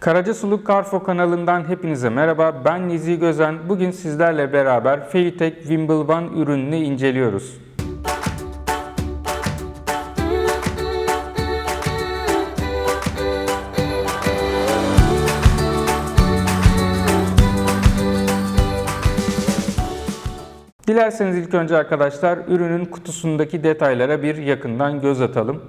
Karaca Suluk Carfo kanalından hepinize merhaba. Ben Nizi Gözen. Bugün sizlerle beraber Feitek Wimbledon ürününü inceliyoruz. Dilerseniz ilk önce arkadaşlar ürünün kutusundaki detaylara bir yakından göz atalım.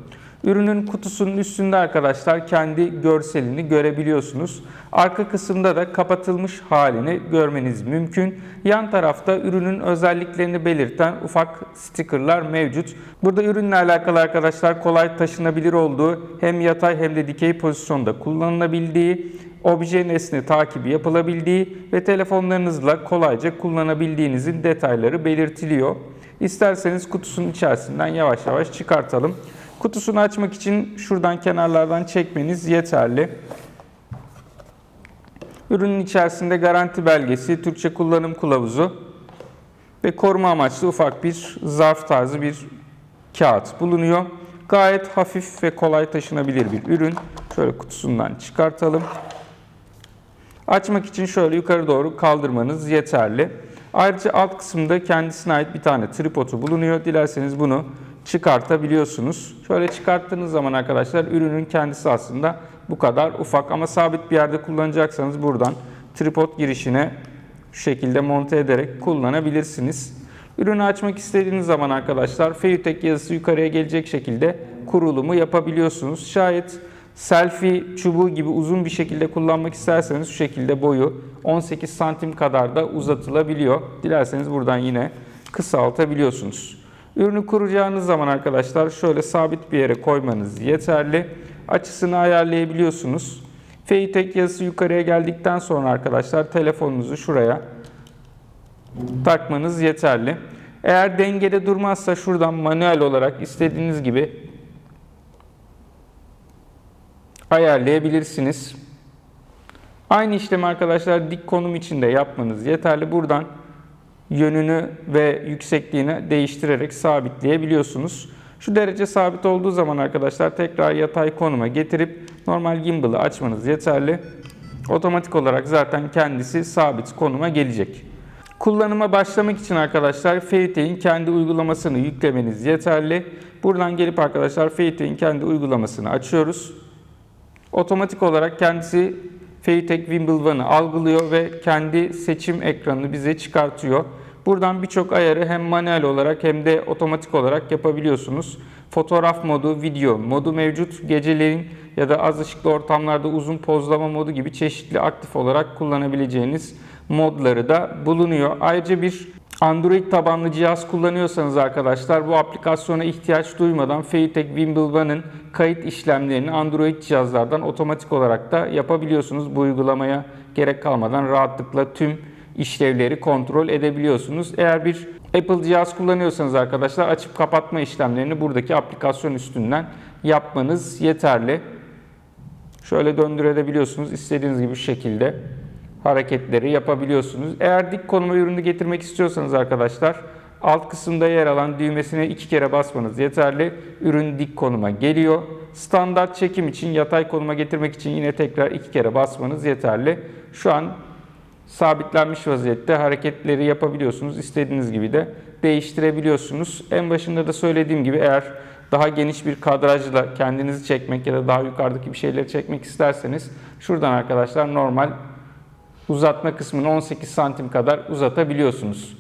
Ürünün kutusunun üstünde arkadaşlar kendi görselini görebiliyorsunuz. Arka kısımda da kapatılmış halini görmeniz mümkün. Yan tarafta ürünün özelliklerini belirten ufak stickerlar mevcut. Burada ürünle alakalı arkadaşlar kolay taşınabilir olduğu hem yatay hem de dikey pozisyonda kullanılabildiği, obje nesne takibi yapılabildiği ve telefonlarınızla kolayca kullanabildiğinizin detayları belirtiliyor. İsterseniz kutusunun içerisinden yavaş yavaş çıkartalım. Kutusunu açmak için şuradan kenarlardan çekmeniz yeterli. Ürünün içerisinde garanti belgesi, Türkçe kullanım kılavuzu ve koruma amaçlı ufak bir zarf tarzı bir kağıt bulunuyor. Gayet hafif ve kolay taşınabilir bir ürün. Şöyle kutusundan çıkartalım. Açmak için şöyle yukarı doğru kaldırmanız yeterli. Ayrıca alt kısımda kendisine ait bir tane tripodu bulunuyor. Dilerseniz bunu çıkartabiliyorsunuz. Şöyle çıkarttığınız zaman arkadaşlar ürünün kendisi aslında bu kadar ufak ama sabit bir yerde kullanacaksanız buradan tripod girişine şu şekilde monte ederek kullanabilirsiniz. Ürünü açmak istediğiniz zaman arkadaşlar Feyutek yazısı yukarıya gelecek şekilde kurulumu yapabiliyorsunuz. Şayet selfie çubuğu gibi uzun bir şekilde kullanmak isterseniz şu şekilde boyu 18 santim kadar da uzatılabiliyor. Dilerseniz buradan yine kısaltabiliyorsunuz. Ürünü kuracağınız zaman arkadaşlar şöyle sabit bir yere koymanız yeterli. Açısını ayarlayabiliyorsunuz. Feytek yazısı yukarıya geldikten sonra arkadaşlar telefonunuzu şuraya takmanız yeterli. Eğer dengede durmazsa şuradan manuel olarak istediğiniz gibi ayarlayabilirsiniz. Aynı işlemi arkadaşlar dik konum için de yapmanız yeterli. Buradan yönünü ve yüksekliğini değiştirerek sabitleyebiliyorsunuz. Şu derece sabit olduğu zaman arkadaşlar tekrar yatay konuma getirip normal gimbal'ı açmanız yeterli. Otomatik olarak zaten kendisi sabit konuma gelecek. Kullanıma başlamak için arkadaşlar Feyte'in kendi uygulamasını yüklemeniz yeterli. Buradan gelip arkadaşlar Feyte'in kendi uygulamasını açıyoruz. Otomatik olarak kendisi Feytek Wimbledon'ı algılıyor ve kendi seçim ekranını bize çıkartıyor. Buradan birçok ayarı hem manuel olarak hem de otomatik olarak yapabiliyorsunuz. Fotoğraf modu, video modu mevcut. Geceleyin ya da az ışıklı ortamlarda uzun pozlama modu gibi çeşitli aktif olarak kullanabileceğiniz modları da bulunuyor. Ayrıca bir Android tabanlı cihaz kullanıyorsanız arkadaşlar bu aplikasyona ihtiyaç duymadan Feytek Wimbledon'ın kayıt işlemlerini Android cihazlardan otomatik olarak da yapabiliyorsunuz. Bu uygulamaya gerek kalmadan rahatlıkla tüm işlevleri kontrol edebiliyorsunuz. Eğer bir Apple cihaz kullanıyorsanız arkadaşlar açıp kapatma işlemlerini buradaki aplikasyon üstünden yapmanız yeterli. Şöyle döndürebiliyorsunuz. istediğiniz gibi şekilde hareketleri yapabiliyorsunuz. Eğer dik konuma ürünü getirmek istiyorsanız arkadaşlar alt kısımda yer alan düğmesine iki kere basmanız yeterli. Ürün dik konuma geliyor. Standart çekim için yatay konuma getirmek için yine tekrar iki kere basmanız yeterli. Şu an sabitlenmiş vaziyette hareketleri yapabiliyorsunuz. İstediğiniz gibi de değiştirebiliyorsunuz. En başında da söylediğim gibi eğer daha geniş bir kadrajla kendinizi çekmek ya da daha yukarıdaki bir şeyleri çekmek isterseniz şuradan arkadaşlar normal uzatma kısmını 18 santim kadar uzatabiliyorsunuz.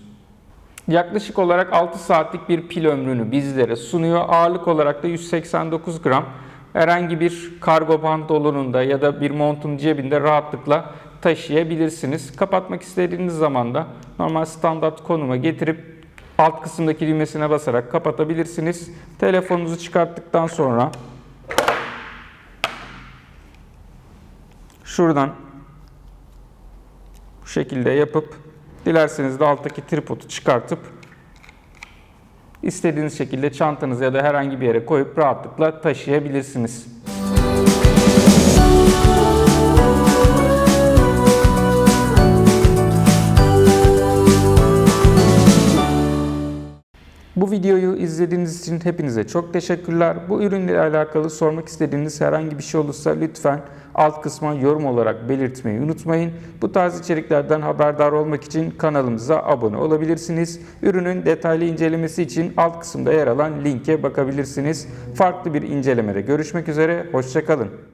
Yaklaşık olarak 6 saatlik bir pil ömrünü bizlere sunuyor. Ağırlık olarak da 189 gram. Herhangi bir kargo pantolonunda ya da bir montun cebinde rahatlıkla taşıyabilirsiniz. Kapatmak istediğiniz zaman da normal standart konuma getirip alt kısımdaki düğmesine basarak kapatabilirsiniz. Telefonunuzu çıkarttıktan sonra şuradan bu şekilde yapıp dilerseniz de alttaki tripodu çıkartıp istediğiniz şekilde çantanız ya da herhangi bir yere koyup rahatlıkla taşıyabilirsiniz. Bu izlediğiniz için hepinize çok teşekkürler. Bu ürünle alakalı sormak istediğiniz herhangi bir şey olursa lütfen alt kısma yorum olarak belirtmeyi unutmayın. Bu tarz içeriklerden haberdar olmak için kanalımıza abone olabilirsiniz. Ürünün detaylı incelemesi için alt kısımda yer alan linke bakabilirsiniz. Farklı bir incelemede görüşmek üzere, hoşçakalın.